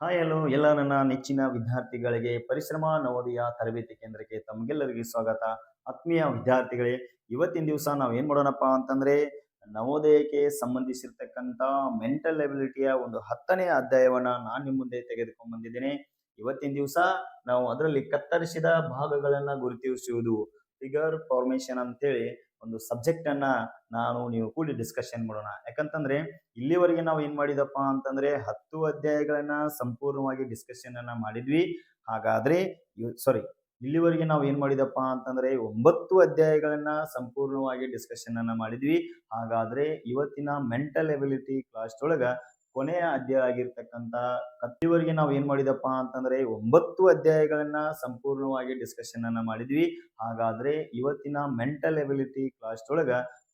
Hi hello ಎಲ್ಲ ನನ್ನ ನೆಚ್ಚಿನ ವಿದ್ಯಾರ್ಥಿಗಳಿಗೆ ಪರಿಶ್ರಮ ನವೋದಯ ತರಬೇತಿ ಕೇಂದ್ರಕ್ಕೆ ತಮಗೆಲ್ಲರಿಗೂ ಸ್ವಾಗತ. ಆತ್ಮೀಯ ವಿದ್ಯಾರ್ಥಿಗಳೇ, ಇವತ್ತಿನ ದಿವಸ ನಾವು ಏನ್ ಮಾಡೋಣಪ್ಪ ಅಂತಂದ್ರೆ, ನವೋದಯಕ್ಕೆ ಸಂಬಂಧಿಸಿರ್ತಕ್ಕಂಥ ಮೆಂಟಲ್ ಎಬಿಲಿಟಿಯ ಒಂದು ಹತ್ತನೇ ಅಧ್ಯಾಯವನ್ನ ನಾನು ನಿಮ್ಮ ಮುಂದೆ ತೆಗೆದುಕೊಂಡು ಬಂದಿದ್ದೇನೆ. ಇವತ್ತಿನ ದಿವಸ ನಾವು ಅದರಲ್ಲಿ ಕತ್ತರಿಸಿದ ಭಾಗಗಳನ್ನ ಗುರುತಿಸುವುದು ಫಿಗರ್ ಫಾರ್ಮೇಶನ್ ಅಂತೇಳಿ ಒಂದು ಸಬ್ಜೆಕ್ಟ್ ಅನ್ನ ನಾನು, ನೀವು ಕೂಡಿ ಡಿಸ್ಕಷನ್ ಮಾಡೋಣ. ಯಾಕಂತಂದ್ರೆ, ಇಲ್ಲಿವರೆಗೆ ನಾವು ಏನ್ ಮಾಡಿದಪ್ಪ ಅಂತಂದ್ರೆ, ಹತ್ತು ಅಧ್ಯಾಯಗಳನ್ನ ಸಂಪೂರ್ಣವಾಗಿ ಡಿಸ್ಕಷನ್ ಅನ್ನ ಮಾಡಿದ್ವಿ. ಹಾಗಾದ್ರೆ ಸಾರಿ ಇಲ್ಲಿವರೆಗೆ ನಾವು ಏನ್ ಮಾಡಿದಪ್ಪ ಅಂತಂದ್ರೆ, ಒಂಬತ್ತು ಅಧ್ಯಾಯಗಳನ್ನ ಸಂಪೂರ್ಣವಾಗಿ ಡಿಸ್ಕಷನ್ ಅನ್ನ ಮಾಡಿದ್ವಿ. ಹಾಗಾದ್ರೆ, ಇವತ್ತಿನ ಮೆಂಟಲ್ ಎಬಿಲಿಟಿ ಕ್ಲಾಸ್ ಒಳಗ ಕೊನೆಯ ಅಧ್ಯಾಯ ಆಗಿರ್ತಕ್ಕಂಥ ಕತ್ತಿವರೆಗೆ ನಾವು ಏನ್ ಮಾಡಿದಪ್ಪ ಅಂತಂದ್ರೆ ಒಂಬತ್ತು ಅಧ್ಯಾಯಗಳನ್ನ ಸಂಪೂರ್ಣವಾಗಿ ಡಿಸ್ಕಷನ್ ಅನ್ನ ಮಾಡಿದ್ವಿ. ಹಾಗಾದ್ರೆ ಇವತ್ತಿನ ಮೆಂಟಲ್ ಎಬಿಲಿಟಿ ಕ್ಲಾಸ್ ಒಳಗ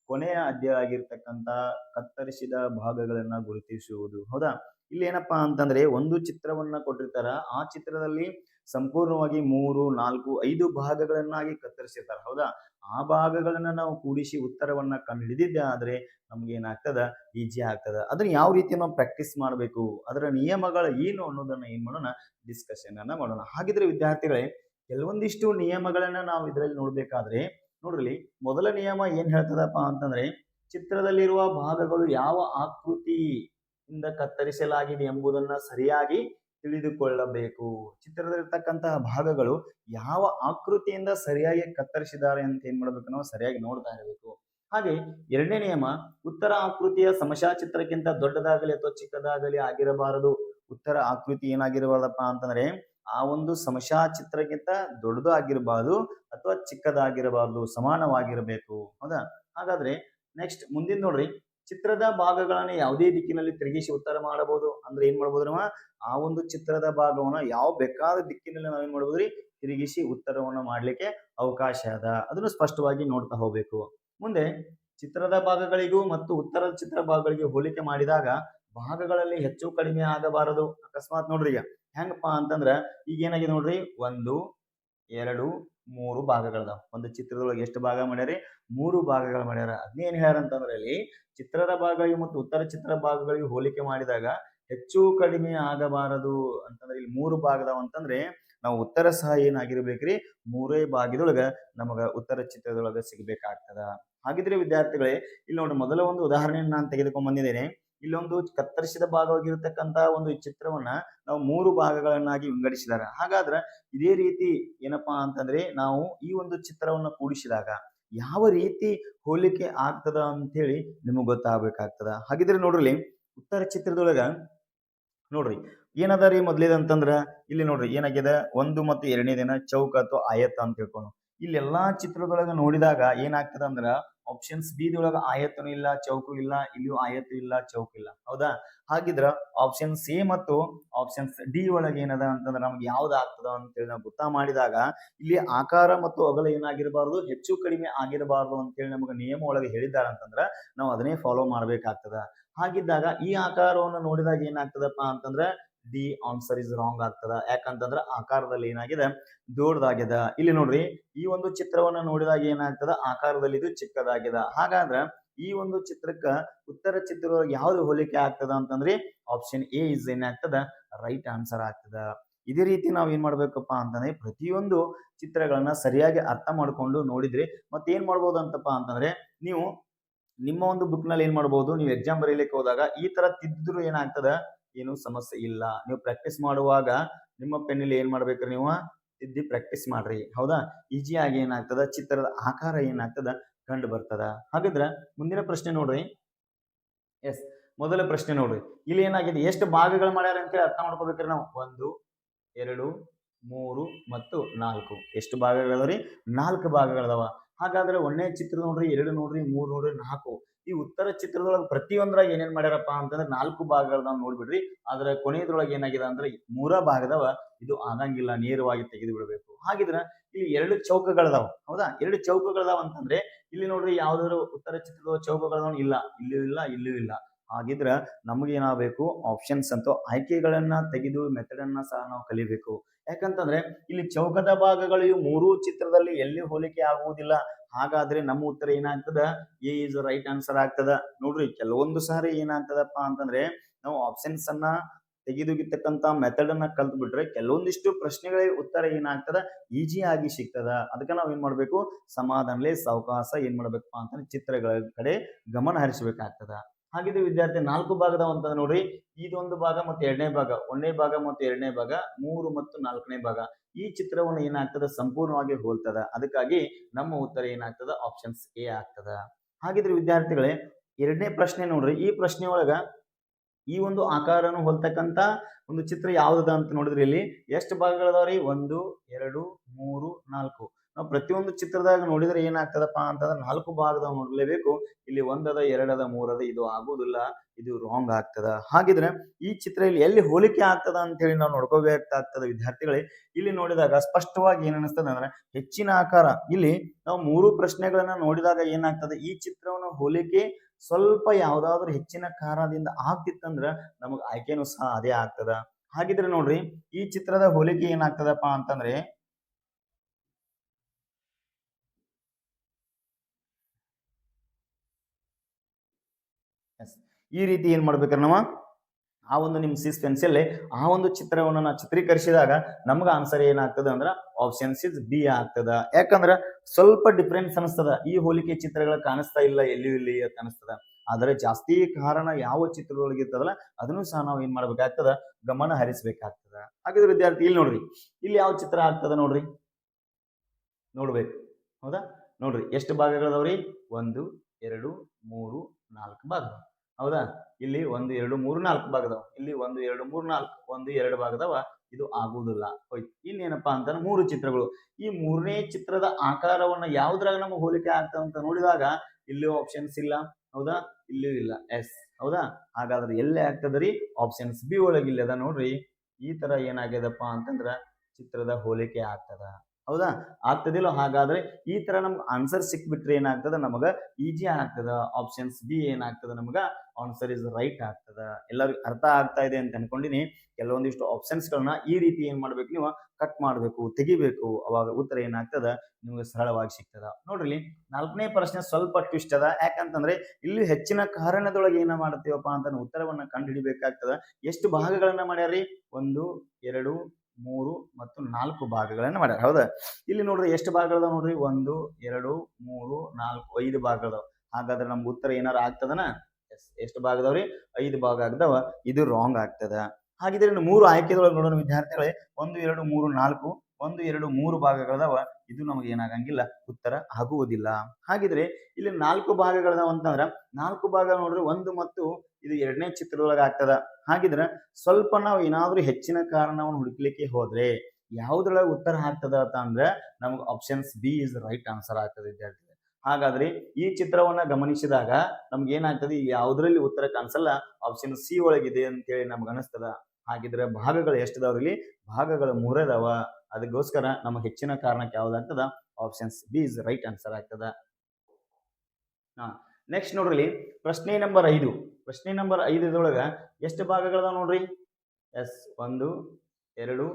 ಕೊನೆಯ ಅಧ್ಯಾಯ ಆಗಿರ್ತಕ್ಕಂಥ ಕತ್ತರಿಸಿದ ಭಾಗಗಳನ್ನ ಗುರುತಿಸುವುದು. ಹೌದಾ? ಇಲ್ಲಿ ಏನಪ್ಪಾ ಅಂತಂದ್ರೆ ಒಂದು ಚಿತ್ರವನ್ನ ಕೊಟ್ಟಿರ್ತಾರ. ಆ ಚಿತ್ರದಲ್ಲಿ ಸಂಪೂರ್ಣವಾಗಿ ಮೂರು, ನಾಲ್ಕು, ಐದು ಭಾಗಗಳನ್ನಾಗಿ ಕತ್ತರಿಸಿರ್ತಾರ. ಹೌದಾ? ಆ ಭಾಗಗಳನ್ನ ನಾವು ಕೂಡಿಸಿ ಉತ್ತರವನ್ನ ಕಂಡು ಹಿಡಿದಿದ್ದೆ ಆದ್ರೆ ನಮ್ಗೆ ಏನಾಗ್ತದ? ಈಜಿ ಆಗ್ತದ. ಅದನ್ನ ಯಾವ ರೀತಿ ನಾವು ಪ್ರಾಕ್ಟೀಸ್ ಮಾಡಬೇಕು? ಅದರ ನಿಯಮಗಳು ಏನು ಅನ್ನೋದನ್ನ ಏನ್ ಮಾಡೋಣ? ಡಿಸ್ಕಷನ್ ಅನ್ನ ಮಾಡೋಣ. ಹಾಗಿದ್ರೆ ವಿದ್ಯಾರ್ಥಿಗಳೇ, ಕೆಲವೊಂದಿಷ್ಟು ನಿಯಮಗಳನ್ನ ನಾವು ಇದರಲ್ಲಿ ನೋಡ್ಬೇಕಾದ್ರೆ, ನೋಡ್ರಿ ಮೊದಲ ನಿಯಮ ಏನ್ ಹೇಳ್ತದಪ್ಪ ಅಂತಂದ್ರೆ, ಚಿತ್ರದಲ್ಲಿರುವ ಭಾಗಗಳು ಯಾವ ಆಕೃತಿ ಇಂದ ಕತ್ತರಿಸಲಾಗಿದೆ ಎಂಬುದನ್ನ ಸರಿಯಾಗಿ ತಿಳಿದುಕೊಳ್ಳಬೇಕು. ಚಿತ್ರದಲ್ಲಿರ್ತಕ್ಕಂತಹ ಭಾಗಗಳು ಯಾವ ಆಕೃತಿಯಿಂದ ಸರಿಯಾಗಿ ಕತ್ತರಿಸಿದ್ದಾರೆ ಅಂತ ಏನ್ ಮಾಡ್ಬೇಕು ನಾವು ಸರಿಯಾಗಿ ನೋಡ್ತಾ ಇರಬೇಕು. ಹಾಗೆ ಎರಡನೇ ನಿಯಮ, ಉತ್ತರ ಆಕೃತಿಯ ಸಮಶಾ ಚಿತ್ರಕ್ಕಿಂತ ದೊಡ್ಡದಾಗಲಿ ಅಥವಾ ಚಿಕ್ಕದಾಗಲಿ ಆಗಿರಬಾರದು. ಉತ್ತರ ಆಕೃತಿ ಏನಾಗಿರಬಾರ್ದಪ್ಪ ಅಂತಂದ್ರೆ ಆ ಒಂದು ಸಮಶಾ ಚಿತ್ರಕ್ಕಿಂತ ದೊಡ್ಡದು ಆಗಿರಬಾರ್ದು ಅಥವಾ ಚಿಕ್ಕದಾಗಿರಬಾರ್ದು, ಸಮಾನವಾಗಿರಬೇಕು. ಹೌದಾ? ಹಾಗಾದ್ರೆ ನೆಕ್ಸ್ಟ್ ಮುಂದಿನ ನೋಡ್ರಿ. ಚಿತ್ರದ ಭಾಗಗಳನ್ನ ಯಾವುದೇ ದಿಕ್ಕಿನಲ್ಲಿ ತಿರುಗಿಸಿ ಉತ್ತರ ಮಾಡಬಹುದು. ಅಂದ್ರೆ ಏನ್ ಮಾಡ್ಬೋದು ನಾವು? ಆ ಒಂದು ಚಿತ್ರದ ಭಾಗವನ್ನ ಯಾವ ಬೇಕಾದ ದಿಕ್ಕಿನಲ್ಲಿ ನಾವೇನ್ ಮಾಡ್ಬೋದ್ರಿ? ತಿರುಗಿಸಿ ಉತ್ತರವನ್ನ ಮಾಡ್ಲಿಕ್ಕೆ ಅವಕಾಶ ಅದ. ಅದನ್ನು ಸ್ಪಷ್ಟವಾಗಿ ನೋಡ್ತಾ ಹೋಗ್ಬೇಕು. ಮುಂದೆ ಚಿತ್ರದ ಭಾಗಗಳಿಗೂ ಮತ್ತು ಉತ್ತರದ ಚಿತ್ರ ಭಾಗಗಳಿಗೆ ಹೋಲಿಕೆ ಮಾಡಿದಾಗ ಭಾಗಗಳಲ್ಲಿ ಹೆಚ್ಚು ಕಡಿಮೆ ಆಗಬಾರದು. ಅಕಸ್ಮಾತ್ ನೋಡ್ರಿ ಈಗ. ಹೆಂಗಪ್ಪ ಅಂತಂದ್ರ ಈಗ ಏನಾಗಿದೆ ನೋಡ್ರಿ? ಒಂದು, ಎರಡು ಮೂರು ಭಾಗಗಳದಾವ ಒಂದು ಚಿತ್ರದೊಳಗೆ ಎಷ್ಟು ಭಾಗ ಮಾಡ್ಯಾರಿ? ಮೂರು ಭಾಗಗಳು ಮಾಡ್ಯಾರ. ಅದ್ನೇನ್ ಹೇಳ್ಯಾರಂತಂದ್ರೆ ಅಲ್ಲಿ ಚಿತ್ರದ ಭಾಗಗಳಿಗೆ ಮತ್ತು ಉತ್ತರ ಚಿತ್ರ ಭಾಗಗಳಿಗೆ ಹೋಲಿಕೆ ಮಾಡಿದಾಗ ಹೆಚ್ಚು ಕಡಿಮೆ ಆಗಬಾರದು ಅಂತಂದ್ರೆ ಇಲ್ಲಿ ಮೂರು ಭಾಗದಾವ ಅಂತಂದ್ರೆ ನಾವು ಉತ್ತರ ಸಹ ಏನಾಗಿರ್ಬೇಕ್ರಿ? ಮೂರೇ ಭಾಗದೊಳಗ ನಮಗ ಉತ್ತರ ಚಿತ್ರದೊಳಗ ಸಿಗ್ಬೇಕಾಗ್ತದ. ಹಾಗಿದ್ರೆ ವಿದ್ಯಾರ್ಥಿಗಳೇ, ಇಲ್ಲಿ ನೋಡಿ ಮೊದಲ ಒಂದು ಉದಾಹರಣೆಯನ್ನು ನಾನು ತೆಗೆದುಕೊಂಡ್ ಬಂದಿದ್ದೇನೆ. ಇಲ್ಲೊಂದು ಕತ್ತರಿಸಿದ ಭಾಗವಾಗಿರತಕ್ಕಂತ ಒಂದು ಚಿತ್ರವನ್ನ ನಾವು ಮೂರು ಭಾಗಗಳನ್ನಾಗಿ ವಿಂಗಡಿಸಿದಾರೆ ಹಾಗಾದ್ರೆ ಇದೇ ರೀತಿ ಏನಪ್ಪಾ ಅಂತಂದ್ರೆ ನಾವು ಈ ಒಂದು ಚಿತ್ರವನ್ನ ಕೂಡಿಸಿದಾಗ ಯಾವ ರೀತಿ ಹೋಲಿಕೆ ಆಗ್ತದ ಅಂತೇಳಿ ನಿಮಗೆ ಗೊತ್ತಾಗಬೇಕಾಗ್ತದ. ಹಾಗಿದ್ರೆ ನೋಡ್ರಿ, ಉತ್ತರ ಚಿತ್ರದೊಳಗ ನೋಡ್ರಿ ಏನದ ರೀ ಮೊದ್ಲೇದಂತಂದ್ರ ಇಲ್ಲಿ ನೋಡ್ರಿ, ಏನಾಗಿದೆ? ಒಂದು ಮತ್ತು ಎರಡನೇ ದಿನ ಚೌಕ ಅಥವಾ ಆಯತ್ತ ಅಂತ ತಿಳ್ಕೊಂಡು ಇಲ್ಲಿ ಎಲ್ಲಾ ಚಿತ್ರದೊಳಗ ನೋಡಿದಾಗ ಏನಾಗ್ತದ ಅಂದ್ರ ಆಪ್ಷನ್ಸ್ ಬಿ ದೊಳಗ ಆಯತನು ಇಲ್ಲ, ಚೌಕು ಇಲ್ಲ, ಇಲ್ಲಿಯೂ ಆಯತ್ತು ಇಲ್ಲ, ಚೌಕು ಇಲ್ಲ. ಹೌದಾ? ಹಾಗಿದ್ರ ಆಪ್ಷನ್ ಸಿ ಮತ್ತು ಆಪ್ಷನ್ಸ್ ಡಿ ಒಳಗೆ ಏನದ ಅಂತಂದ್ರೆ ನಮ್ಗೆ ಯಾವ್ದು ಆಗ್ತದ ಅಂತೇಳಿ ನಾವು ಗೊತ್ತಾ ಮಾಡಿದಾಗ ಇಲ್ಲಿ ಆಕಾರ ಮತ್ತು ಅಗಲ ಏನಾಗಿರಬಾರ್ದು, ಹೆಚ್ಚು ಕಡಿಮೆ ಆಗಿರಬಾರ್ದು ಅಂತೇಳಿ ನಮಗೆ ನಿಯಮ ಒಳಗೆ ಹೇಳಿದ್ದಾರೆ ಅಂತಂದ್ರ ನಾವು ಅದನ್ನೇ ಫಾಲೋ ಮಾಡ್ಬೇಕಾಗ್ತದ. ಹಾಗಿದ್ದಾಗ ಈ ಆಕಾರವನ್ನು ನೋಡಿದಾಗ ಏನಾಗ್ತದಪ್ಪ ಅಂತಂದ್ರೆ ಡಿ ಆನ್ಸರ್ ಇಸ್ ರಾಂಗ್ ಆಗ್ತದ. ಯಾಕಂತಂದ್ರ ಆಕಾರದಲ್ಲಿ ಏನಾಗಿದೆ? ದೊಡ್ಡದಾಗಿದೆ. ಇಲ್ಲಿ ನೋಡ್ರಿ, ಈ ಒಂದು ಚಿತ್ರವನ್ನ ನೋಡಿದಾಗ ಏನಾಗ್ತದ? ಆಕಾರದಲ್ಲಿ ಇದು ಚಿಕ್ಕದಾಗಿದೆ. ಹಾಗಾದ್ರ ಈ ಒಂದು ಚಿತ್ರಕ್ಕ ಉತ್ತರ ಚಿತ್ರ ಯಾವ್ದು ಹೋಲಿಕೆ ಆಗ್ತದ ಅಂತಂದ್ರೆ ಆಪ್ಷನ್ ಎ ಇಸ್ ಏನಾಗ್ತದ ರೈಟ್ ಆನ್ಸರ್ ಆಗ್ತದ. ಇದೇ ರೀತಿ ನಾವ್ ಏನ್ ಮಾಡ್ಬೇಕಪ್ಪ ಅಂತಂದ್ರೆ ಪ್ರತಿಯೊಂದು ಚಿತ್ರಗಳನ್ನ ಸರಿಯಾಗಿ ಅರ್ಥ ಮಾಡ್ಕೊಂಡು ನೋಡಿದ್ರಿ ಮತ್ತೆ ಏನ್ ಮಾಡ್ಬೋದು ಅಂತಪ್ಪ ಅಂತಂದ್ರೆ ನೀವು ನಿಮ್ಮ ಒಂದು ಬುಕ್ನಲ್ಲಿ ಏನ್ ಮಾಡ್ಬೋದು? ನೀವು ಎಕ್ಸಾಮ್ ಬರೀಲಿಕ್ಕೆ ಹೋದಾಗ ಈ ತರ ತಿದ್ದಿದ್ರು ಏನಾಗ್ತದ? ಏನು ಸಮಸ್ಯೆ ಇಲ್ಲ. ನೀವು ಪ್ರಾಕ್ಟೀಸ್ ಮಾಡುವಾಗ ನಿಮ್ಮ ಪೆನ್ನಲ್ಲಿ ಏನು ಮಾಡ್ಬೇಕ್ರಿ ನೀವು? ತಿದ್ದಿ ಪ್ರಾಕ್ಟೀಸ್ ಮಾಡ್ರಿ. ಹೌದಾ? ಈಜಿಯಾಗಿ ಏನಾಗ್ತದ? ಚಿತ್ರದ ಆಕಾರ ಏನಾಗ್ತದ? ಕಂಡು ಬರ್ತದ. ಹಾಗಿದ್ರ ಮುಂದಿನ ಪ್ರಶ್ನೆ ನೋಡ್ರಿ. ಎಸ್ ಮೊದಲ ಪ್ರಶ್ನೆ ನೋಡ್ರಿ. ಇಲ್ಲಿ ಏನಾಗಿದೆ? ಎಷ್ಟು ಭಾಗಗಳು ಮಾಡ್ಯಾರ ಅಂತೇಳಿ ಅರ್ಥ ಮಾಡ್ಕೋಬೇಕ್ರಿ ನಾವು. ಒಂದು, ಎರಡು, ಮೂರು ಮತ್ತು ನಾಲ್ಕು. ಎಷ್ಟು ಭಾಗಗಳದಾವ್ರಿ? ನಾಲ್ಕು ಭಾಗಗಳದಾವ. ಹಾಗಾದ್ರೆ ಒಂದನೇ ಚಿತ್ರ ನೋಡ್ರಿ, ಎರಡು ನೋಡ್ರಿ, ಮೂರು ನೋಡ್ರಿ, ನಾಲ್ಕು. ಈ ಉತ್ತರ ಚಿತ್ರದೊಳಗೆ ಪ್ರತಿಯೊಂದ್ರಾಗ ಏನೇನ್ ಮಾಡ್ಯಾರಪ್ಪ ಅಂತಂದ್ರೆ ನಾಲ್ಕು ಭಾಗಗಳನ್ನ ನೋಡ್ಬಿಡ್ರಿ. ಆದ್ರೆ ಕೊನೆಯದ್ರೊಳಗೆ ಏನಾಗಿದೆ ಅಂದ್ರೆ ಮೂರ ಭಾಗದವ ಇದು ಆಗಂಗಿಲ್ಲ ನೇರವಾಗಿ ತೆಗೆದು ಬಿಡಬೇಕು ಹಾಗಿದ್ರ ಇಲ್ಲಿ ಎರಡು ಚೌಕಗಳದಾವ ಹೌದಾ? ಎರಡು ಚೌಕಗಳದಾವ ಅಂತಂದ್ರೆ ಇಲ್ಲಿ ನೋಡ್ರಿ ಯಾವ್ದಾದ್ರು ಉತ್ತರ ಚಿತ್ರದ ಚೌಕಗಳದಾವ ಇಲ್ಲ, ಇಲ್ಲೂ ಇಲ್ಲ ಇಲ್ಲೂ ಇಲ್ಲ. ಹಾಗಿದ್ರ ನಮ್ಗೆ ಏನಾಗಬೇಕು ಆಪ್ಷನ್ಸ್ ಅಂತೂ ಆಯ್ಕೆಗಳನ್ನ ತೆಗೆದು ಮೆಥಡ್ ಸಹ ನಾವು ಕಲಿಬೇಕು. ಯಾಕಂತಂದ್ರೆ ಇಲ್ಲಿ ಚೌಕದ ಭಾಗಗಳು ಮೂರೂ ಚಿತ್ರದಲ್ಲಿ ಎಲ್ಲಿ ಹೋಲಿಕೆ ಆಗುವುದಿಲ್ಲ. ಹಾಗಾದ್ರೆ ನಮ್ಮ ಉತ್ತರ ಏನಾಗ್ತದ? ಎ ಇಸ್ ರೈಟ್ ಆನ್ಸರ್ ಆಗ್ತದ. ನೋಡ್ರಿ, ಕೆಲವೊಂದು ಸಾರಿ ಏನಾಗ್ತದಪ್ಪ ಅಂತಂದ್ರೆ, ನಾವು ಆಪ್ಷನ್ಸ್ ಅನ್ನ ತೆಗೆದುಗಿತಕ್ಕಂತ ಮೆಥಡ್ ಅನ್ನ ಕಲ್ತ್ ಬಿಟ್ರೆ ಕೆಲವೊಂದಿಷ್ಟು ಪ್ರಶ್ನೆಗಳ ಉತ್ತರ ಏನಾಗ್ತದ? ಈಜಿ ಆಗಿ ಸಿಗ್ತದ. ಅದಕ್ಕೆ ನಾವು ಏನ್ ಮಾಡ್ಬೇಕು? ಸಮಾಧಾನಲೇ ಸಾವಕಾಶ ಏನ್ ಮಾಡ್ಬೇಕಪ್ಪ ಅಂತಂದ್ರೆ ಚಿತ್ರಗಳ ಕಡೆ ಗಮನ ಹರಿಸಬೇಕಾಗ್ತದ. ಹಾಗಿದ್ರೆ ವಿದ್ಯಾರ್ಥಿ ನಾಲ್ಕು ಭಾಗದ ಅಂತ ನೋಡ್ರಿ. ಇದೊಂದು ಭಾಗ ಮತ್ತೆ ಎರಡನೇ ಭಾಗ, ಒಂದನೇ ಭಾಗ ಮತ್ತು ಎರಡನೇ ಭಾಗ, ಮೂರು ಮತ್ತು ನಾಲ್ಕನೇ ಭಾಗ. ಈ ಚಿತ್ರವನ್ನು ಏನಾಗ್ತದ? ಸಂಪೂರ್ಣವಾಗಿ ಹೋಲ್ತದ. ಅದಕ್ಕಾಗಿ ನಮ್ಮ ಉತ್ತರ ಏನಾಗ್ತದ? ಆಪ್ಷನ್ಸ್ ಎ ಆಗ್ತದ. ಹಾಗಿದ್ರೆ ವಿದ್ಯಾರ್ಥಿಗಳೇ, ಎರಡನೇ ಪ್ರಶ್ನೆ ನೋಡ್ರಿ. ಈ ಪ್ರಶ್ನೆ ಒಳಗ ಈ ಒಂದು ಆಕಾರನು ಹೋಲ್ತಕ್ಕಂತ ಒಂದು ಚಿತ್ರ ಯಾವ್ದದ ಅಂತ ನೋಡಿದ್ರೆ ಇಲ್ಲಿ. ಎಷ್ಟು ಭಾಗಗಳದಾವ್ರಿ? ಒಂದು, ಎರಡು, ಮೂರು, ನಾಲ್ಕು. ನಾವು ಪ್ರತಿಯೊಂದು ಚಿತ್ರದಾಗ ನೋಡಿದ್ರೆ ಏನಾಗ್ತದಪ್ಪ ಅಂತಂದ್ರೆ ನಾಲ್ಕು ಭಾಗದ ನೋಡ್ಲೇಬೇಕು. ಇಲ್ಲಿ ಒಂದದ, ಎರಡದ, ಮೂರದ ಇದು ಆಗುದಿಲ್ಲ, ಇದು ರಾಂಗ್ ಆಗ್ತದ. ಹಾಗಿದ್ರೆ ಈ ಚಿತ್ರ ಇಲ್ಲಿ ಎಲ್ಲಿ ಹೋಲಿಕೆ ಆಗ್ತದ ಅಂತ ಹೇಳಿ ನಾವು ನೋಡ್ಕೋಬೇಕಾಗ್ತದ ವಿದ್ಯಾರ್ಥಿಗಳೇ, ಇಲ್ಲಿ ನೋಡಿದಾಗ ಸ್ಪಷ್ಟವಾಗಿ ಏನ್ ಅಂದ್ರೆ ಹೆಚ್ಚಿನ ಆಕಾರ. ಇಲ್ಲಿ ನಾವು ಮೂರು ಪ್ರಶ್ನೆಗಳನ್ನ ನೋಡಿದಾಗ ಏನಾಗ್ತದೆ, ಈ ಚಿತ್ರವನ್ನು ಹೋಲಿಕೆ ಸ್ವಲ್ಪ ಯಾವ್ದಾದ್ರು ಹೆಚ್ಚಿನ ಕಾರದಿಂದ ಆಗ್ತಿತ್ತಂದ್ರ ನಮಗ್ ಆಯ್ಕೆನೂ ಸಹ ಅದೇ ಆಗ್ತದ. ಹಾಗಿದ್ರೆ ನೋಡ್ರಿ, ಈ ಚಿತ್ರದ ಹೋಲಿಕೆ ಏನಾಗ್ತದಪ್ಪ ಅಂತಂದ್ರೆ ಈ ರೀತಿ ಏನು ಮಾಡ್ಬೇಕಾರೆ ನಾವು ಆ ಒಂದು ನಿಮ್ಮ ಸಿಸ್ ಪೆನ್ಸಿಲ್ ಆ ಒಂದು ಚಿತ್ರವನ್ನು ನಾವು ಚಿತ್ರೀಕರಿಸಿದಾಗ ನಮ್ಗೆ ಆನ್ಸರ್ ಏನಾಗ್ತದ ಅಂದ್ರೆ ಆಪ್ಷನ್ಸ್ ಇಸ್ ಬಿ ಆಗ್ತದ. ಯಾಕಂದ್ರೆ ಸ್ವಲ್ಪ ಡಿಫ್ರೆನ್ಸ್ ಅನಿಸ್ತದ. ಈ ಹೋಲಿಕೆ ಚಿತ್ರಗಳು ಕಾಣಿಸ್ತಾ ಇಲ್ಲ, ಎಲ್ಲಿ ಇಲ್ಲಿ ಅನಿಸ್ತದ. ಆದರೆ ಜಾಸ್ತಿ ಕಾರಣ ಯಾವ ಚಿತ್ರದೊಳಗೆ ಇರ್ತದಲ್ಲ, ಅದನ್ನು ಸಹ ನಾವು ಏನ್ ಮಾಡ್ಬೇಕಾಗ್ತದ? ಗಮನ ಹರಿಸಬೇಕಾಗ್ತದ. ಹಾಗಿದ್ರೆ ವಿದ್ಯಾರ್ಥಿ, ಇಲ್ಲಿ ನೋಡ್ರಿ. ಇಲ್ಲಿ ಯಾವ ಚಿತ್ರ ಆಗ್ತದ ನೋಡ್ರಿ? ನೋಡ್ಬೇಕು. ಹೌದಾ? ನೋಡ್ರಿ. ಎಷ್ಟು ಭಾಗಗಳದವ್ರಿ? ಒಂದು, ಎರಡು, ಮೂರು, ನಾಲ್ಕು ಭಾಗ. ಹೌದಾ? ಇಲ್ಲಿ ಒಂದು, ಎರಡು, ಮೂರು, ನಾಲ್ಕು ಭಾಗದವ. ಇಲ್ಲಿ ಒಂದು, ಎರಡು, ಮೂರು, ನಾಲ್ಕು, ಒಂದು, ಎರಡು ಭಾಗದವ. ಇದು ಆಗುವುದಿಲ್ಲ. ಹೋಯ್ತು. ಇನ್ನೇನಪ್ಪ ಅಂತಂದ್ರೆ ಮೂರು ಚಿತ್ರಗಳು. ಈ ಮೂರನೇ ಚಿತ್ರದ ಆಕಾರವನ್ನ ಯಾವ್ದ್ರಾಗ ನಮಗೆ ಹೋಲಿಕೆ ಆಗ್ತದೆ ಅಂತ ನೋಡಿದಾಗ ಇಲ್ಲಿ ಆಪ್ಷನ್ಸ್ ಇಲ್ಲ. ಹೌದಾ? ಇಲ್ಲೂ ಇಲ್ಲ. ಎಸ್ ಹೌದಾ? ಹಾಗಾದ್ರೆ ಎಲ್ಲೇ ರೀ? ಆಪ್ಷನ್ಸ್ ಬಿ ಒಳಗಿಲ್ಲದ ನೋಡ್ರಿ. ಈ ತರ ಏನಾಗ್ಯದಪ್ಪ ಅಂತಂದ್ರ ಚಿತ್ರದ ಹೋಲಿಕೆ ಆಗ್ತದ. ಹೌದಾ? ಆಗ್ತದಿಲ್ಲ ಹಾಗಾದ್ರೆ ಈ ತರ ನಮ್ಗೆ ಆನ್ಸರ್ ಸಿಕ್ಬಿಟ್ರೆ ಏನಾಗ್ತದ ನಮಗ? ಈಜಿ ಆಗ್ತದ. ಆಪ್ಷನ್ಸ್ ಬಿ ಏನಾಗ್ತದ ನಮಗ? ಆನ್ಸರ್ ಇಸ್ ರೈಟ್ ಆಗ್ತದ. ಎಲ್ಲರಿಗೂ ಅರ್ಥ ಆಗ್ತಾ ಇದೆ ಅಂತ ಅನ್ಕೊಂಡಿನಿ. ಕೆಲವೊಂದಿಷ್ಟು ಆಪ್ಷನ್ಸ್ ಗಳನ್ನ ಈ ರೀತಿ ಏನ್ ಮಾಡ್ಬೇಕು ನೀವು? ಕಟ್ ಮಾಡ್ಬೇಕು, ತೆಗಿಬೇಕು. ಅವಾಗ ಉತ್ತರ ಏನಾಗ್ತದ? ನಿಮ್ಗೆ ಸರಳವಾಗಿ ಸಿಗ್ತದ. ನೋಡ್ರಿ, ನಾಲ್ಕನೇ ಪ್ರಶ್ನೆ ಸ್ವಲ್ಪ ಟ್ವಿಸ್ಟ್ ಅದ. ಯಾಕಂತಂದ್ರೆ ಇಲ್ಲಿ ಹೆಚ್ಚಿನ ಕಾರಣದೊಳಗೆ ಏನ ಮಾಡ್ತೀವಪ್ಪ ಅಂತ ಉತ್ತರವನ್ನ ಕಂಡುಹಿಡಿಬೇಕಾಗ್ತದ. ಎಷ್ಟು ಭಾಗಗಳನ್ನ ಮಾಡ್ಯಾರಿ ಒಂದು, ಎರಡು ಮೂರು ಮತ್ತು ನಾಲ್ಕು ಭಾಗಗಳನ್ನು ಮಾಡ್ಯಾರ. ಹೌದಾ? ಇಲ್ಲಿ ನೋಡ್ರಿ ಎಷ್ಟು ಭಾಗಗಳದಾವ ನೋಡ್ರಿ? ಒಂದು, ಎರಡು, ಮೂರು, ನಾಲ್ಕು, ಐದು ಭಾಗಗಳದಾವ ಹಾಗಾದ್ರೆ ನಮ್ಗೆ ಉತ್ತರ ಏನಾರು ಆಗ್ತದನ? ಎಷ್ಟು ಭಾಗದವ್ರಿ ಐದು ಭಾಗ ಆಗ್ತಾವ ಇದು ರಾಂಗ್ ಆಗ್ತದ. ಹಾಗಿದ್ರೆ ಮೂರು ಆಯ್ಕೆದೊಳಗೆ ನೋಡೋಣ ವಿದ್ಯಾರ್ಥಿಗಳೇ. ಒಂದು, ಎರಡು, ಮೂರು, ನಾಲ್ಕು, ಒಂದು, ಎರಡು, ಮೂರು ಭಾಗಗಳದಾವ ಇದು ನಮಗೆ ಏನಾಗಂಗಿಲ್ಲ. ಉತ್ತರ ಆಗುವುದಿಲ್ಲ. ಹಾಗಿದ್ರೆ ಇಲ್ಲಿ ನಾಲ್ಕು ಭಾಗಗಳದಾವ ಅಂತಂದ್ರ ನಾಲ್ಕು ಭಾಗ ನೋಡ್ರಿ ಒಂದು ಮತ್ತು ಇದು ಎರಡನೇ ಚಿತ್ರದೊಳಗೆ ಆಗ್ತದ. ಹಾಗಿದ್ರೆ ಸ್ವಲ್ಪ ನಾವು ಏನಾದ್ರೂ ಹೆಚ್ಚಿನ ಕಾರಣವನ್ನು ಹುಡುಕ್ಲಿಕ್ಕೆ ಹೋದ್ರೆ ಯಾವ್ದ್ರೊಳಗೆ ಉತ್ತರ ಆಗ್ತದ ಅಂತ ಅಂದ್ರೆ ನಮ್ಗೆ options B is right answer ಆಗ್ತದೆ ವಿದ್ಯಾರ್ಥಿ ಹಾಗಾದ್ರೆ ಈ ಚಿತ್ರವನ್ನ ಗಮನಿಸಿದಾಗ ನಮ್ಗೆ ಏನಾಗ್ತದೆ ಯಾವ್ದ್ರಲ್ಲಿ ಉತ್ತರ ಕಾಣಿಸಲ್ಲ ಆಪ್ಷನ್ ಸಿ ಒಳಗಿದೆ ಅಂತೇಳಿ ನಮ್ಗೆ ಅನಿಸ್ತದ. ಹಾಗಿದ್ರೆ ಭಾಗಗಳು ಎಷ್ಟಿದಾವ್ರಿ ಇಲ್ಲಿ ಭಾಗಗಳು ಮೂರದವ. ಅದಕ್ಕೋಸ್ಕರ ನಮಗೆ ಹೆಚ್ಚಿನ ಕಾರಣಕ್ಕೆ ಯಾವ್ದಾಗ್ತದ? Options B is right answer ಆಗ್ತದ. ನೆಕ್ಸ್ಟ್ ನೋಡ್ರಿ. ಪ್ರಶ್ನೆ ನಂಬರ್ ಐದು. ಪ್ರಶ್ನೆ ನಂಬರ್ ಐದರೊಳಗ ಎಷ್ಟು ಭಾಗಗಳದಾವ ನೋಡ್ರಿ? ಎಸ್, ಒಂದು, ಎರಡು,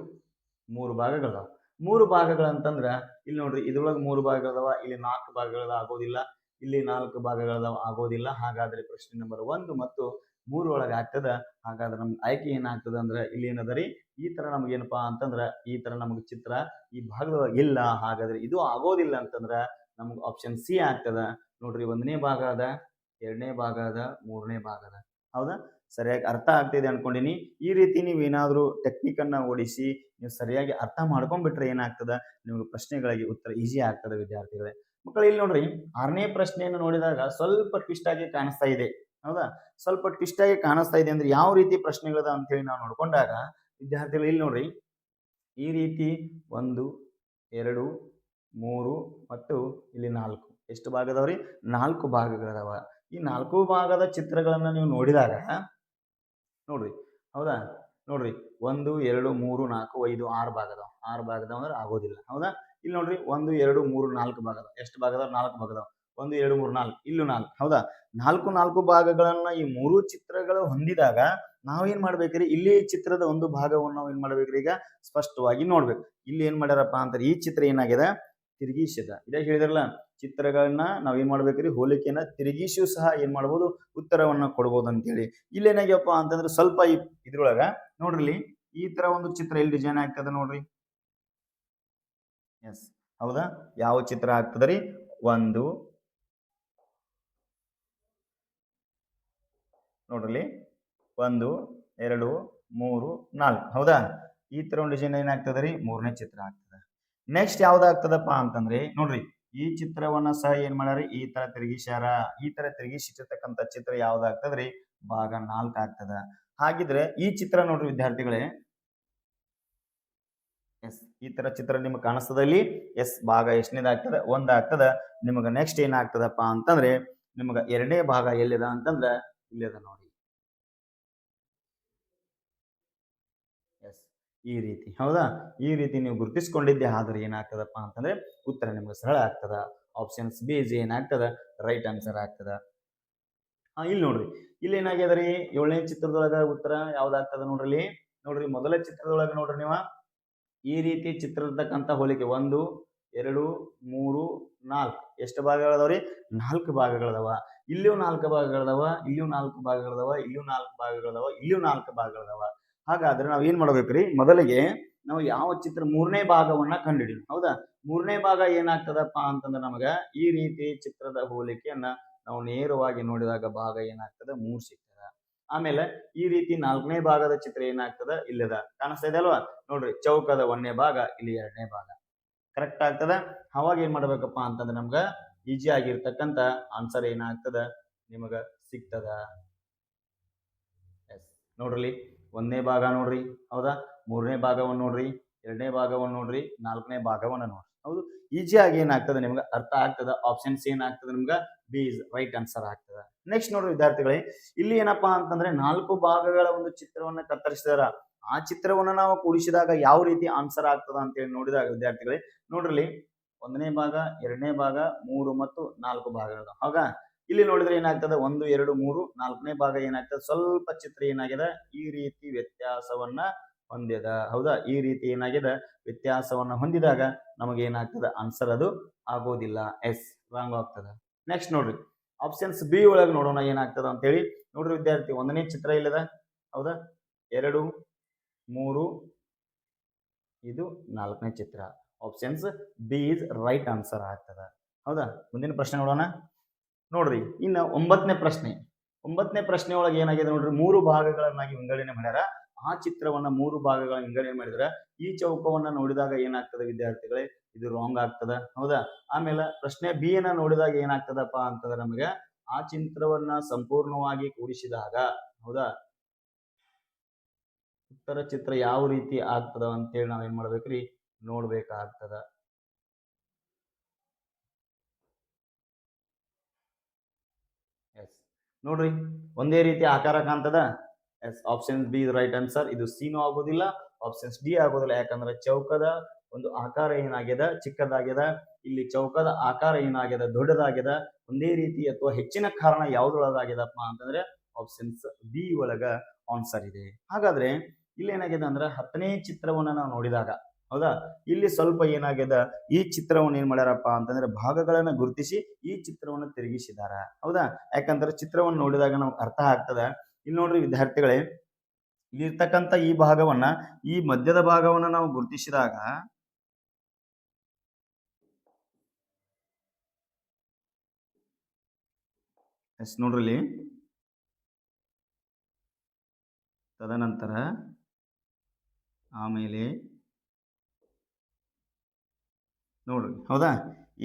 ಮೂರು ಭಾಗಗಳದಾವ. ಮೂರು ಭಾಗಗಳಂತಂದ್ರ ಇಲ್ಲಿ ನೋಡ್ರಿ ಇದ್ರೊಳಗೆ ಮೂರು ಭಾಗಗಳದಾವ, ಇಲ್ಲಿ ನಾಲ್ಕು ಭಾಗಗಳದ ಆಗೋದಿಲ್ಲ, ಇಲ್ಲಿ ನಾಲ್ಕು ಭಾಗಗಳದಾವ ಆಗೋದಿಲ್ಲ, ಹಾಗಾದ್ರೆ ಪ್ರಶ್ನೆ ನಂಬರ್ ಒಂದು ಮತ್ತು ಮೂರು ಒಳಗೆ ಆಗ್ತದ. ಹಾಗಾದ್ರೆ ನಮ್ಗೆ ಆಯ್ಕೆ ಏನಾಗ್ತದ ಅಂದ್ರೆ ಇಲ್ಲಿ ಏನದ ರೀ? ಈ ತರ ನಮ್ಗೆ ಏನಪ್ಪಾ ಅಂತಂದ್ರ ಈ ತರ ನಮ್ಗೆ ಚಿತ್ರ ಈ ಭಾಗದೊಳಗೆ ಇಲ್ಲ, ಹಾಗಾದ್ರೆ ಇದು ಆಗೋದಿಲ್ಲ ಅಂತಂದ್ರ ನಮ್ಗೆ ಆಪ್ಷನ್ ಸಿ ಆಗ್ತದ. ನೋಡ್ರಿ ಒಂದನೇ ಭಾಗ ಅದ. ಎರಡನೇ ಭಾಗ ಅದ ಮೂರನೇ ಭಾಗ ಅದ ಹೌದಾ? ಸರಿಯಾಗಿ ಅರ್ಥ ಆಗ್ತಿದೆ ಅನ್ಕೊಂಡಿನಿ. ಈ ರೀತಿ ನೀವು ಏನಾದರೂ ಟೆಕ್ನಿಕ್ ಅನ್ನ ಓಡಿಸಿ, ನೀವು ಸರಿಯಾಗಿ ಅರ್ಥ ಮಾಡ್ಕೊಂಡ್ಬಿಟ್ರೆ ಏನಾಗ್ತದ? ನಿಮಗೆ ಪ್ರಶ್ನೆಗಳಿಗೆ ಉತ್ತರ ಈಸಿ ಆಗ್ತದೆ ವಿದ್ಯಾರ್ಥಿಗಳೇ. ಮಕ್ಕಳು, ಇಲ್ಲಿ ನೋಡ್ರಿ, ಆರನೇ ಪ್ರಶ್ನೆಯನ್ನು ನೋಡಿದಾಗ ಸ್ವಲ್ಪ ಟ್ವಿಸ್ಟ್ ಆಗಿ ಕಾಣಿಸ್ತಾ ಇದೆ. ಹೌದಾ? ಸ್ವಲ್ಪ ಟ್ವಿಸ್ಟ್ ಆಗಿ ಕಾಣಿಸ್ತಾ ಇದೆ ಅಂದ್ರೆ ಯಾವ ರೀತಿ ಪ್ರಶ್ನೆಗಳದ ಅಂತ ಹೇಳಿ ನಾವು ನೋಡ್ಕೊಂಡಾಗ, ವಿದ್ಯಾರ್ಥಿಗಳು, ಇಲ್ಲಿ ನೋಡ್ರಿ, ಈ ರೀತಿ ಒಂದು, ಎರಡು, ಮೂರು ಮತ್ತು ಇಲ್ಲಿ ನಾಲ್ಕು. ಎಷ್ಟು ಭಾಗದವ್ರಿ? ನಾಲ್ಕು ಭಾಗಗಳದಾವ. ಈ ನಾಲ್ಕು ಭಾಗದ ಚಿತ್ರಗಳನ್ನು ನೀವು ನೋಡಿದಾಗ, ನೋಡ್ರಿ, ಹೌದಾ? ನೋಡ್ರಿ, ಒಂದು, ಎರಡು, ಮೂರು, ನಾಲ್ಕು, ಐದು, ಆರು ಭಾಗದ ಆರು ಭಾಗದ ಅಂದ್ರೆ ಆಗೋದಿಲ್ಲ, ಹೌದಾ? ಇಲ್ಲಿ ನೋಡ್ರಿ, ಒಂದು, ಎರಡು, ಮೂರು, ನಾಲ್ಕು ಭಾಗದ ಎಷ್ಟು ಭಾಗದ ನಾಲ್ಕು ಭಾಗದ ಒಂದು, ಎರಡು, ಮೂರು, ನಾಲ್ಕು, ಇಲ್ಲೂ ನಾಲ್ಕು, ಹೌದಾ? ನಾಲ್ಕು ನಾಲ್ಕು ಭಾಗಗಳನ್ನ ಈ ಮೂರು ಚಿತ್ರಗಳು ಹೊಂದಿದಾಗ ನಾವೇನ್ ಮಾಡ್ಬೇಕ್ರಿ? ಇಲ್ಲಿ ಚಿತ್ರದ ಒಂದು ಭಾಗವನ್ನು ನಾವು ಏನ್ ಮಾಡ್ಬೇಕ್ರಿ ಈಗ? ಸ್ಪಷ್ಟವಾಗಿ ನೋಡ್ಬೇಕು. ಇಲ್ಲಿ ಏನ್ ಮಾಡ್ಯಾರಪ್ಪ ಅಂತಾರೆ ಈ ಚಿತ್ರ ಏನಾಗಿದೆ? ತಿರುಗಿಸಿದ. ಇದೇ ಹೇಳಿದ್ರಲ್ಲ ಚಿತ್ರಗಳನ್ನ ನಾವೇನು ಏನ್ ಮಾಡ್ಬೇಕ್ರಿ? ಹೋಲಿಕೆಯನ್ನ ತಿರುಗಿಸಿಯೂ ಸಹ ಏನ್ ಮಾಡ್ಬೋದು? ಉತ್ತರವನ್ನ ಕೊಡ್ಬೋದು ಅಂತೇಳಿ ಇಲ್ಲಿ ಏನಾಗ್ಯಪ್ಪ ಅಂತಂದ್ರೆ ಸ್ವಲ್ಪ ಈ ಇದ್ರೊಳಗ ನೋಡ್ರಿ ಈ ತರ ಒಂದು ಚಿತ್ರ ಇಲ್ಲಿ ಡಿಸೈನ್ ಆಗ್ತದೆ ನೋಡ್ರಿ? ಎಸ್ ಹೌದಾ? ಯಾವ ಚಿತ್ರ ಆಗ್ತದ್ರಿ ರೀ? ಒಂದು. ನೋಡ್ರಿ. ಒಂದು, ಎರಡು, ಮೂರು, ನಾಲ್ಕು. ಹೌದಾ? ಈ ತರ ಒಂದು ಡಿಸೈನ್ ಏನಾಗ್ತದ್ರಿ ಮೂರನೇ ಚಿತ್ರ ಆಗ್ತದ. ನೆಕ್ಸ್ಟ್ ಯಾವ್ದಾಗ್ತದಪ್ಪ ಅಂತಂದ್ರೆ ನೋಡ್ರಿ. ಈ ಚಿತ್ರವನ್ನ ಸಹ ಏನ್ ಮಾಡ್ಯಾರ? ಈ ತರ ತಿರುಗಿಸ್ಯಾರ. ಈ ತರ ತಿರುಗಿಸಿರ್ತಕ್ಕಂಥ ಚಿತ್ರ ಯಾವ್ದಾಗ್ತದ್ರಿ? ಭಾಗ ನಾಲ್ಕು ಆಗ್ತದ. ಹಾಗಿದ್ರೆ ಈ ಚಿತ್ರ ನೋಡ್ರಿ ವಿದ್ಯಾರ್ಥಿಗಳೇ. ಎಸ್, ಈ ತರ ಚಿತ್ರ ನಿಮ್ಗೆ ಕಾಣಿಸ್ತದಲ್ಲಿ ಎಸ್, ಭಾಗ ಎಷ್ಟನೇದಾಗ್ತದ ಒಂದಾಗ್ತದ ನಿಮಗೆ ನೆಕ್ಸ್ಟ್ ಏನಾಗ್ತದಪ್ಪ ಅಂತಂದ್ರೆ, ನಿಮಗ ಎರಡನೇ ಭಾಗ ಎಲ್ಲಿದ ಅಂತಂದ್ರೆ, ಇಲ್ಲಿದ ನೋಡಿ ಎಸ್ ಈ ರೀತಿ. ಹೌದಾ? ಈ ರೀತಿ ನೀವು ಗುರುತಿಸ್ಕೊಂಡಿದ್ದೆ ಆದ್ರೆ ಏನಾಗ್ತದಪ್ಪ ಅಂತಂದ್ರೆ ಉತ್ತರ ನಿಮ್ಗೆ ಸರಳ ಆಗ್ತದ. ಆಪ್ಷನ್ಸ್ ಬಿ ಇಸ್ ಏನಾಗ್ತದ? ರೈಟ್ ಆನ್ಸರ್ ಆಗ್ತದ. ಇಲ್ಲಿ ನೋಡ್ರಿ. ಇಲ್ಲಿ ಏನಾಗ್ಯದ ರೀ ಏಳನೇ ಚಿತ್ರದೊಳಗ ಉತ್ತರ ಯಾವ್ದಾಗ್ತದ ನೋಡ್ರಿ? ನೋಡ್ರಿ, ಮೊದಲ ಚಿತ್ರದೊಳಗ ನೋಡ್ರಿ ನೀವು. ಈ ರೀತಿ ಚಿತ್ರದಕ್ಕಂತ ಹೋಲಿಕೆ ಒಂದು, ಎರಡು, ಮೂರು, ನಾಲ್ಕು. ಎಷ್ಟು ಭಾಗಗಳದಾವ್ರಿ ನಾಲ್ಕು ಭಾಗಗಳದವ ಇಲ್ಲಿಯೂ ನಾಲ್ಕು ಭಾಗಗಳದವ ಇಲ್ಲಿಯೂ ನಾಲ್ಕು ಭಾಗಗಳದವ ಇಲ್ಲಿಯೂ ನಾಲ್ಕು ಭಾಗಗಳದವ ಇಲ್ಲಿಯೂ ನಾಲ್ಕು ಭಾಗಗಳದಾವ ಹಾಗಾದ್ರೆ ನಾವು ಏನ್ ಮಾಡ್ಬೇಕ್ರಿ? ಮೊದಲಿಗೆ ನಾವು ಯಾವ ಚಿತ್ರ ಮೂರನೇ ಭಾಗವನ್ನ ಕಂಡುಹಿಡಿಯೋಣ ಹೌದಾ? ಮೂರನೇ ಭಾಗ ಏನಾಗ್ತದಪ್ಪ ಅಂತಂದ್ರೆ ನಮಗ ಈ ರೀತಿ ಚಿತ್ರದ ಹೋಲಿಕೆಯನ್ನ ನಾವು ನೇರವಾಗಿ ನೋಡಿದಾಗ ಭಾಗ ಏನಾಗ್ತದ? ಮೂರ್ ಸಿಗ್ತದ ಆಮೇಲೆ ಈ ರೀತಿ ನಾಲ್ಕನೇ ಭಾಗದ ಚಿತ್ರ ಏನಾಗ್ತದ? ಇಲ್ಲದ. ಕಾಣಿಸ್ತಾ ಇದೆ ಅಲ್ವಾ? ನೋಡ್ರಿ, ಚೌಕದ ಒಂದನೇ ಭಾಗ, ಇಲ್ಲಿ ಎರಡನೇ ಭಾಗ. ಕರೆಕ್ಟ್ ಆಗ್ತದ? ಅವಾಗ ಏನ್ ಮಾಡ್ಬೇಕಪ್ಪ ಅಂತಂದ್ರೆ ನಮ್ಗ ಈಜಿ ಆಗಿರ್ತಕ್ಕಂಥ ಆನ್ಸರ್ ಏನಾಗ್ತದ? ನಿಮಗ ಸಿಗ್ತದ. ಎಸ್ ನೋಡ್ರಿ. ಒಂದನೇ ಭಾಗ ನೋಡ್ರಿ. ಹೌದಾ? ಮೂರನೇ ಭಾಗವನ್ನು ನೋಡ್ರಿ, ಎರಡನೇ ಭಾಗವನ್ನು ನೋಡ್ರಿ, ನಾಲ್ಕನೇ ಭಾಗವನ್ನು ನೋಡ್ರಿ. ಹೌದು. ಈಜಿಯಾಗಿ ಏನಾಗ್ತದೆ ನಿಮ್ಗೆ? ಅರ್ಥ ಆಗ್ತದ? ಆಪ್ಷನ್ಸ್ ಏನಾಗ್ತದೆ ನಿಮ್ಗೆ? ಬಿ ಇಸ್ ರೈಟ್ ಆನ್ಸರ್ ಆಗ್ತದೆ. ನೆಕ್ಸ್ಟ್ ನೋಡ್ರಿ ವಿದ್ಯಾರ್ಥಿಗಳೇ, ಇಲ್ಲಿ ಏನಪ್ಪಾ ಅಂತಂದ್ರೆ ನಾಲ್ಕು ಭಾಗಗಳ ಒಂದು ಚಿತ್ರವನ್ನ ಕತ್ತರಿಸಿದಾರ. ಆ ಚಿತ್ರವನ್ನ ನಾವು ಕೂಡಿಸಿದಾಗ ಯಾವ ರೀತಿ ಆನ್ಸರ್ ಆಗ್ತದ ಅಂತ ಹೇಳಿ ನೋಡಿದಾಗ ವಿದ್ಯಾರ್ಥಿಗಳೇ, ನೋಡ್ರಿ ಒಂದನೇ ಭಾಗ, ಎರಡನೇ ಭಾಗ, ಮೂರು ಮತ್ತು ನಾಲ್ಕು ಭಾಗಗಳು. ಹೌದಾ? ಇಲ್ಲಿ ನೋಡಿದ್ರೆ ಏನಾಗ್ತದೆ? ಒಂದು, ಎರಡು, ಮೂರು, ನಾಲ್ಕನೇ ಭಾಗ ಏನಾಗ್ತದೆ? ಸ್ವಲ್ಪ ಚಿತ್ರ ಏನಾಗಿದೆ? ಈ ರೀತಿ ವ್ಯತ್ಯಾಸವನ್ನ ಹೊಂದಿದ ಹೌದಾ? ಈ ರೀತಿ ಏನಾಗಿದೆ? ವ್ಯತ್ಯಾಸವನ್ನ ಹೊಂದಿದಾಗ ನಮಗೆ ಏನಾಗ್ತದೆ? ಆನ್ಸರ್ ಅದು ಆಗೋದಿಲ್ಲ. ಎಸ್ ರಾಂಗ್ ಆಗ್ತದೆ. ನೆಕ್ಸ್ಟ್ ನೋಡ್ರಿ. ಆಪ್ಷನ್ಸ್ ಬಿ ಒಳಗೆ ನೋಡೋಣ ಏನಾಗ್ತದ ಅಂತೇಳಿ. ನೋಡ್ರಿ ವಿದ್ಯಾರ್ಥಿ, ಒಂದನೇ ಚಿತ್ರ ಇಲ್ಲದ. ಹೌದಾ? ಎರಡು, ಮೂರು, ಇದು ನಾಲ್ಕನೇ ಚಿತ್ರ. Options B is right answer ಆಗ್ತದ. ಹೌದಾ? ಮುಂದಿನ ಪ್ರಶ್ನೆ ನೋಡೋಣ. ನೋಡ್ರಿ, ಇನ್ನು ಒಂಬತ್ತನೇ ಪ್ರಶ್ನೆ. ಒಂಬತ್ತನೇ ಪ್ರಶ್ನೆ ಒಳಗೆ ಏನಾಗಿದೆ ನೋಡ್ರಿ, ಮೂರು ಭಾಗಗಳನ್ನಾಗಿ ವಿಂಗಡಣೆ ಮಾಡ್ಯಾರ. ಆ ಚಿತ್ರವನ್ನ ಮೂರು ಭಾಗಗಳ ವಿಂಗಡಣೆ ಮಾಡಿದ್ರ ಈ ಚೌಕವನ್ನ ನೋಡಿದಾಗ ಏನಾಗ್ತದೆ ವಿದ್ಯಾರ್ಥಿಗಳೇ? ಇದು ರಾಂಗ್ ಆಗ್ತದ? ಹೌದಾ? ಆಮೇಲೆ ಪ್ರಶ್ನೆ ಬಿ ಅನ್ನ ನೋಡಿದಾಗ ಏನಾಗ್ತದಪ್ಪ ಅಂತಂದ್ರೆ ನಮಗೆ ಆ ಚಿತ್ರವನ್ನ ಸಂಪೂರ್ಣವಾಗಿ ಕೂಡಿಸಿದಾಗ, ಹೌದಾ? ಉತ್ತರ ಚಿತ್ರ ಯಾವ ರೀತಿ ಆಗ್ತದ ಅಂತೇಳಿ ನಾವ್ ಏನ್ ಮಾಡ್ಬೇಕ್ರಿ? ನೋಡ್ಬೇಕಾಗ್ತದ ಎಸ್ ನೋಡ್ರಿ, ಒಂದೇ ರೀತಿ ಆಕಾರ ಕಾಣ್ತದ? Yes option B right answer ಇದು ಸಿನೂ ಆಗೋದಿಲ್ಲ ಆಪ್ಷನ್ಸ್ ಡಿ ಆಗೋದಿಲ್ಲ. ಯಾಕಂದ್ರೆ ಚೌಕದ ಒಂದು ಆಕಾರ ಏನಾಗ್ಯದ? ಚಿಕ್ಕದಾಗ್ಯದ. ಇಲ್ಲಿ ಚೌಕದ ಆಕಾರ ಏನಾಗ್ಯದ? ದೊಡ್ಡದಾಗ್ಯದ. ಒಂದೇ ರೀತಿ ಅಥವಾ ಹೆಚ್ಚಿನ ಕಾರಣ ಯಾವ್ದೊಳಗಾಗ್ಯದಪ್ಪ ಅಂತಂದ್ರೆ ಆಪ್ಷನ್ಸ್ ಬಿ ಒಳಗ ಆನ್ಸರ್ ಇದೆ. ಹಾಗಾದ್ರೆ ಇಲ್ಲಿ ಏನಾಗಿದೆ ಅಂದ್ರೆ ಹತ್ತನೇ ಚಿತ್ರವನ್ನ ನಾವು ನೋಡಿದಾಗ ಹೌದಾ? ಇಲ್ಲಿ ಸ್ವಲ್ಪ ಏನಾಗ್ಯದ? ಈ ಚಿತ್ರವನ್ನು ಏನ್ ಮಾಡ್ಯಾರಪ್ಪ ಅಂತಂದ್ರೆ ಭಾಗಗಳನ್ನ ಗುರುತಿಸಿ ಈ ಚಿತ್ರವನ್ನು ತಿರುಗಿಸಿದಾರ. ಹೌದಾ? ಯಾಕಂದ್ರೆ ಚಿತ್ರವನ್ನು ನೋಡಿದಾಗ ನಮ್ಗೆ ಅರ್ಥ ಆಗ್ತದ. ಇಲ್ಲಿ ನೋಡ್ರಿ ವಿದ್ಯಾರ್ಥಿಗಳೇ, ಇಲ್ಲಿರ್ತಕ್ಕಂಥ ಈ ಭಾಗವನ್ನ, ಈ ಮಧ್ಯದ ಭಾಗವನ್ನ ನಾವು ಗುರುತಿಸಿದಾಗ ಎಸ್ ನೋಡ್ರಿಲ್ಲಿ ತದನಂತರ ಆಮೇಲೆ ನೋಡ್ರಿ ಹೌದಾ?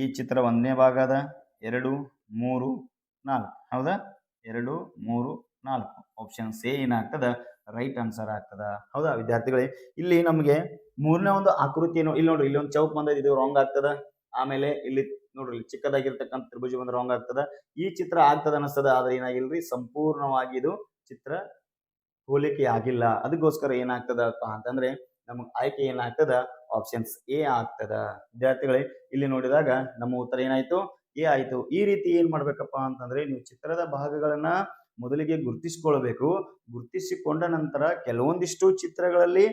ಈ ಚಿತ್ರ ಒಂದನೇ ಭಾಗ ಅದ ಎರಡು, ಮೂರು, ನಾಲ್ಕು. ಹೌದಾ? ಎರಡು, ಮೂರು, ನಾಲ್ಕು. ಆಪ್ಷನ್ ಸಿ ಏನಾಗ್ತದ? ರೈಟ್ ಆನ್ಸರ್ ಆಗ್ತದ. ಹೌದಾ ವಿದ್ಯಾರ್ಥಿಗಳೇ? ಇಲ್ಲಿ ನಮಗೆ ಮೂರನೇ ಒಂದು ಆಕೃತಿಯನ್ನು ಇಲ್ಲಿ ನೋಡ್ರಿ ಇಲ್ಲಿ ಒಂದು ಚೌಕ್ ಬಂದದ ಇದು ರಾಂಗ್ ಆಗ್ತದ. ಆಮೇಲೆ ಇಲ್ಲಿ ನೋಡ್ರಿ ಚಿಕ್ಕದಾಗಿರ್ತಕ್ಕಂಥ ತ್ರಿಭುಜ ಬಂದ್ರೆ ರಾಂಗ್ ಆಗ್ತದ. ಈ ಚಿತ್ರ ಆಗ್ತದ ಅನಿಸ್ತದ ಆದ್ರೆ ಏನಾಗಿಲ್ರಿ? ಸಂಪೂರ್ಣವಾಗಿ ಇದು ಚಿತ್ರ ಹೋಲಿಕೆ ಆಗಿಲ್ಲ ಅದಕ್ಕೋಸ್ಕರ ಏನಾಗ್ತದಪ್ಪ ಅಂತಂದ್ರೆ ನಮಗೆ ಆಯ್ಕೆ ಏನಾಗ್ತದ? ಆಪ್ಷನ್ಸ್ ಎ ಆಗ್ತದ? ವಿದ್ಯಾರ್ಥಿಗಳೇ, ಇಲ್ಲಿ ನೋಡಿದಾಗ ನಮ್ಮ ಉತ್ತರ ಏನಾಯ್ತು? ಎ ಆಯ್ತು. ಈ ರೀತಿ ಏನ್ ಮಾಡ್ಬೇಕಪ್ಪ ಅಂತಂದ್ರೆ, ನೀವು ಚಿತ್ರದ ಭಾಗಗಳನ್ನ ಮೊದಲಿಗೆ ಗುರುತಿಸಿಕೊಳ್ಬೇಕು. ಗುರುತಿಸಿಕೊಂಡ ನಂತರ ಕೆಲವೊಂದಿಷ್ಟು ಚಿತ್ರಗಳಲ್ಲಿ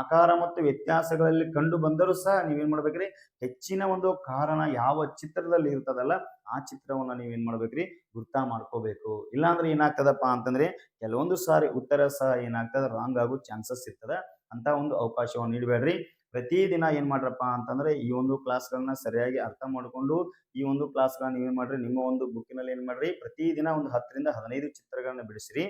ಆಕಾರ ಮತ್ತು ವ್ಯತ್ಯಾಸಗಳಲ್ಲಿ ಕಂಡು ಬಂದರೂ ಸಹ ನೀವೇನ್ ಮಾಡ್ಬೇಕ್ರಿ? ಹೆಚ್ಚಿನ ಒಂದು ಕಾರಣ ಯಾವ ಚಿತ್ರದಲ್ಲಿ ಇರ್ತದಲ್ಲ, ಆ ಚಿತ್ರವನ್ನ ನೀವೇನ್ ಮಾಡ್ಬೇಕ್ರಿ? ಗುರ್ತ ಮಾಡ್ಕೋಬೇಕು. ಇಲ್ಲಾಂದ್ರೆ ಏನಾಗ್ತದಪ್ಪ ಅಂತಂದ್ರೆ, ಕೆಲವೊಂದು ಸಾರಿ ಉತ್ತರ ಸಹ ಏನಾಗ್ತದ ರಾಂಗ್ ಆಗೋ ಚಾನ್ಸಸ್ ಇರ್ತದ. ಅಂತ ಒಂದು ಅವಕಾಶವನ್ನು ನೀಡಬೇಡ್ರಿ. ಪ್ರತಿದಿನ ಏನ್ ಮಾಡ್ರಪ್ಪ ಅಂತಂದ್ರೆ ಈ ಒಂದು ಕ್ಲಾಸ್ಗಳನ್ನ ಸರಿಯಾಗಿ ಅರ್ಥ ಮಾಡಿಕೊಂಡು ಈ ಒಂದು ಕ್ಲಾಸ್ಗಳನ್ನ ನೀವೇನ್ ಮಾಡ್ರಿ, ನಿಮ್ಮ ಒಂದು ಬುಕ್ಕಿನಲ್ಲಿ ಏನ್ ಮಾಡ್ರಿ, ಪ್ರತಿದಿನ ಒಂದು ಹತ್ತರಿಂದ ಹದಿನೈದು ಚಿತ್ರಗಳನ್ನ ಬಿಡಿಸಿರಿ.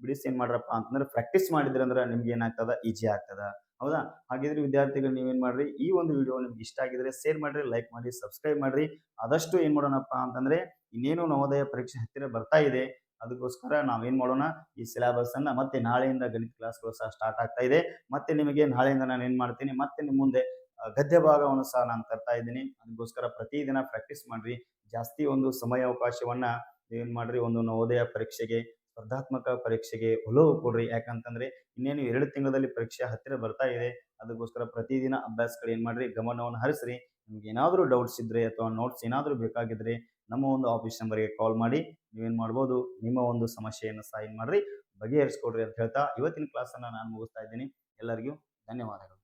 ಬಿಡಿಸಿ ಏನ್ ಮಾಡ್ರಪ್ಪ ಅಂತಂದ್ರೆ ಪ್ರಾಕ್ಟೀಸ್ ಮಾಡಿದ್ರಂದ್ರೆ ನಿಮ್ಗೆ ಏನಾಗ್ತದ ಈಜಿ ಆಗ್ತದ. ಹೌದಾ? ಹಾಗಿದ್ರೆ ವಿದ್ಯಾರ್ಥಿಗಳು ನೀವೇನ್ ಮಾಡ್ರಿ, ಈ ಒಂದು ವಿಡಿಯೋ ನಿಮ್ಗೆ ಇಷ್ಟ ಆಗಿದ್ರೆ ಶೇರ್ ಮಾಡ್ರಿ ಲೈಕ್ ಮಾಡಿ ಸಬ್ಸ್ಕ್ರೈಬ್ ಮಾಡ್ರಿ. ಆದಷ್ಟು ಏನ್ ಮಾಡೋಣಪ್ಪ ಅಂತಂದ್ರೆ ಇನ್ನೇನು ನವೋದಯ ಪರೀಕ್ಷೆ ಹತ್ತಿರ ಬರ್ತಾ ಇದೆ. ಅದಕ್ಕೋಸ್ಕರ ನಾವೇನು ಮಾಡೋಣ, ಈ ಸಿಲೆಬಸ್ ಅನ್ನ ಮತ್ತೆ ನಾಳೆಯಿಂದ ಗಣಿತ ಕ್ಲಾಸ್ಗಳು ಸಹ ಸ್ಟಾರ್ಟ್ ಆಗ್ತಾ ಇದೆ. ಮತ್ತೆ ನಿಮಗೆ ನಾಳೆಯಿಂದ ನಾನು ಏನು ಮಾಡ್ತೀನಿ, ಮತ್ತೆ ನಿಮ್ಮ ಮುಂದೆ ಗದ್ಯ ಭಾಗವನ್ನು ಸಹ ನಾನು ತರ್ತಾ ಇದ್ದೀನಿ. ಅದಕ್ಕೋಸ್ಕರ ಪ್ರತಿದಿನ ಪ್ರಾಕ್ಟೀಸ್ ಮಾಡ್ರಿ. ಜಾಸ್ತಿ ಒಂದು ಸಮಯ ಅವಕಾಶವನ್ನ ಏನ್ ಮಾಡ್ರಿ, ಒಂದು ನವೋದಯ ಪರೀಕ್ಷೆಗೆ, ಸ್ಪರ್ಧಾತ್ಮಕ ಪರೀಕ್ಷೆಗೆ ಒಲವು ಕೊಡ್ರಿ. ಯಾಕಂತಂದ್ರೆ ಇನ್ನೇನು ಎರಡು ತಿಂಗಳಲ್ಲಿ ಪರೀಕ್ಷೆ ಹತ್ತಿರ ಬರ್ತಾ ಇದೆ. ಅದಕ್ಕೋಸ್ಕರ ಪ್ರತಿದಿನ ಅಭ್ಯಾಸಗಳು ಏನ್ ಮಾಡ್ರಿ, ಗಮನವನ್ನು ಹರಿಸ್ರಿ. ನಿಮ್ಗೆ ಏನಾದರೂ ಡೌಟ್ಸ್ ಇದ್ರೆ ಅಥವಾ ನೋಟ್ಸ್ ಏನಾದರೂ ಬೇಕಾಗಿದ್ರೆ ನಮ್ಮ ಒಂದು ಆಫೀಸ್ ನಂಬರ್ಗೆ ಕಾಲ್ ಮಾಡಿ, ನೀವೇನು ಮಾಡ್ಬೋದು, ನಿಮ್ಮ ಒಂದು ಸಮಸ್ಯೆಯನ್ನು ಸಹ ಮಾಡಿರಿ ಮಾಡ್ರಿ ಬಗೆಹರಿಸ್ಕೊಡ್ರಿ ಅಂತ ಹೇಳ್ತಾ ಇವತ್ತಿನ ಕ್ಲಾಸನ್ನು ನಾನು ಮುಗಿಸ್ತಾ ಇದ್ದೀನಿ. ಎಲ್ಲರಿಗೂ ಧನ್ಯವಾದಗಳು.